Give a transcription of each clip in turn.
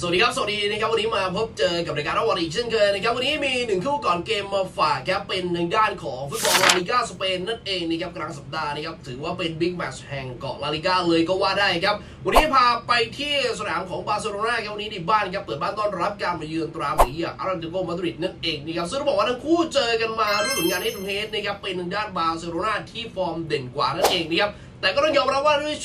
สวัสดีครับ สวัสดีนะครับ วันนี้มาพบเจอกับรายการรวันอีเช่นเคยนะครับ วันนี้มีหนึ่งคู่ก่อนเกมมาฝากครับ เป็นทางด้านของฟุตบอลลาลิก้าสเปนนั่นเองนะครับกลางสัปดาห์นะครับ ถือว่าเป็นบิ๊กแมตช์แห่งเกาะลาลิก้าเลยก็ว่าได้ครับ วันนี้พาไปที่สนามของบาร์เซโลนาครับวันนี้ในบ้านครับ เปิดบ้านต้อนรับการมาเยือนตราหมีอารันติโกมาดริดนั่นเองนะครับซึ่งต้องบอกว่าทั้งคู่เจอกันมาด้วยผลงานเฮดทูเฮดนะครับ เป็นทางด้านบาร์เซโลนาที่ฟอร์มเด่นกว่านั่นเองนะครับ แต่ก็ต้องยอมรับว่าด้วย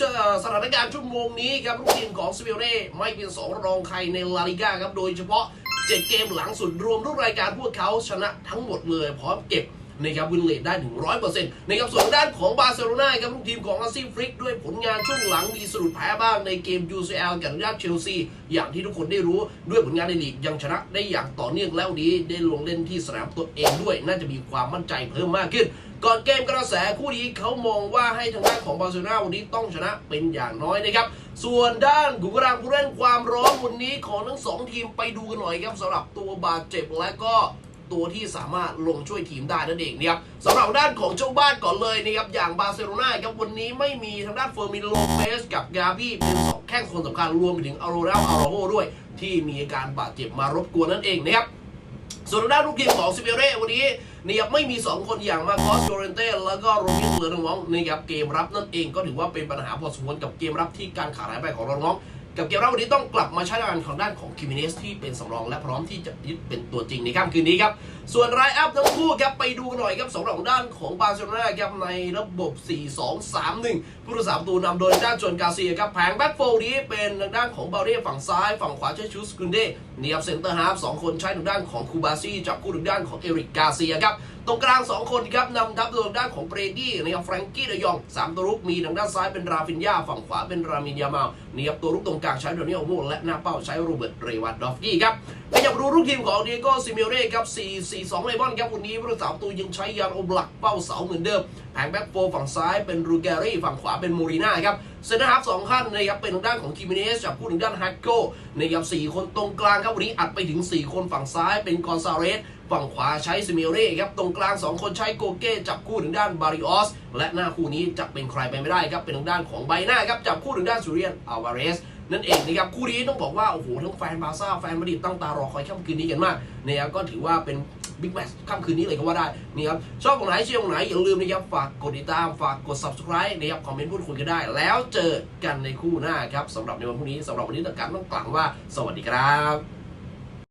สถานการณ์ชั่วโมงนี้ครับลูกทีมของซิเปเน่ไม่เป็นสองรองใครในลาลิก้าครับโดยเฉพาะ 7 เกมหลังสุดรวมทุกรายการพวกเขาชนะทั้งหมดเลยพร้อมเก็บ นะครับวินเลตได้ถึงร้อยเปอร์เซ็นต์นะครับส่วนด้านของบาร์เซโลนาครับลูกทีมของอาซีฟริกด้วยผลงานช่วงหลังมีสะดุดแพ้บ้างในเกม UCL กับทางด้านเชลซีอย่างที่ทุกคนได้รู้ด้วยผลงานในลีกยังชนะได้อย่างต่อเนื่องแล้วนี้ได้ลงเล่นที่สนามตัวเองด้วย น่าจะมีความมั่นใจเพิ่มมากขึ้นก่อนเกมกระแสคู่นี้เขามองว่าให้ทางด้านของบาร์เซโลนาวันนี้ต้องชนะเป็นอย่างน้อยนะครับ ส่วนด้านกุกรางผู้เล่นความร้อนวันนี้ของทั้งสองทีมไปดูกันหน่อยครับสำหรับตัวบาดเจ็บและก็ ตัวที่สามารถลงช่วยทีมได้นั่นเองนะครับสำหรับด้านของเจ้าบ้านก่อนเลยนะครับอย่างบาร์เซโลนาครับวันนี้ไม่มีทางด้านเฟอร์มินโลเปสกับกาบี้เป็นสองแข้งคนสำคัญรวมไปถึงอาโรเรลอาราโฮด้วย ที่มีอาการบาดเจ็บมารบกวนนั่นเองนะครับส่วนทางด้านลูกทีมของซิเบเร่วันนี้นะครับไม่มี 2 คนอย่างมาคอสโจเรนเต้แล้วก็โรบินเลอร์น้องนะครับเกมรับนั่นเองก็ถือว่าเป็นปัญหาพอสมควรกับเกมรับที่การขาดหายไปของน้อง กับเกมรับวันนี้ต้องกลับมาใช้งานของด้านของคิมิเนสที่เป็นสำรองและพร้อมที่จะยึดเป็นตัวจริงในค่ำคืนนี้ครับส่วนรายอัพทั้งคู่ครับไปดูกันหน่อยครับสำหรับด้านของบาร์เซโลนาครับในระบบ 4-2-3-1 ผู้รักษาประตูนำโดยด้านจวนกาเซียครับแผงแบ็กโฟลนี้เป็นทางด้านของบาเรียฝั่งซ้ายฝั่งขวาใช้ชูสกุนเดนี่ครับเซนเตอร์ฮาร์ฟสองคนใช้ทางด้านของคูบาซี่จับคู่ทางด้านของเอริกกาเซียครับตรงกลาง 2 คนครับนำทัพโดยทางด้านของเบรดี้นะครับแฟรงกี้เดยองสามตัวรุกมีทางด้านซ้ายเป็นราฟินยาฝั่งขวาเป็นรามินยามาลนี่ครับตัวรุกตรงกลางใช้โดนิโอโมและหน้าเป้าใช้โรเบิร์ตเรวัตดอฟกี้ครับขยับดูลูกทีมของเดียโก้ซิเมเร่ครับ4-4-2เลบอนครับวันนี้ผู้รักษาประตูยังใช้ยานโอบลักเป้าเสาเหมือนเดิมแผงแบ็กโฟร์ฝั่งซ้ายเป็นรูแกรี่ฝั่งขวาเป็นมูริน่าครับ เซนเตอร์ฮาร์ฟสองขั้นนะครับเป็นทางด้านของคิมิเนสจับคู่ทางด้านฮักโก้นะครับสี่คนตรงกลางครับวันนี้อัดไปถึง 4 คนฝั่งซ้ายเป็นกอนซาเรสฝั่งขวาใช้ซิเมเร่ครับตรงกลาง 2 คนใช้โกเก้จับคู่ถึงด้านบาริออสและหน้าคู่นี้จะเป็นใครไปไม่ได้ครับเป็นทางด้านของไบหน้าครับจับคู่ถึงด้านซูเรียนอัลวาเรสนั่นเองนะครับคู่นี้ต้องบอกว่าโอ้โหทั้งแฟนบาร์ซ่าแฟนมาดริดตั้งตารอคอยค่ำคืนนี้กันมากนะครับก็ถือว่าเป็น บิ๊กแมตช์ค่ำคืนนี้เลยก็ว่าได้นี่ครับชอบตรงไหนเชียร์ตรงไหนอย่าลืมนะครับฝากกดติดตามฝากกด subscribe นะครับคอมเมนต์พูดคุยกันได้ แล้วเจอกันในคู่หน้าครับสำหรับในวันพรุ่งนี้สำหรับวันนี้ต้องการต้องกล่าวว่า สวัสดีครับ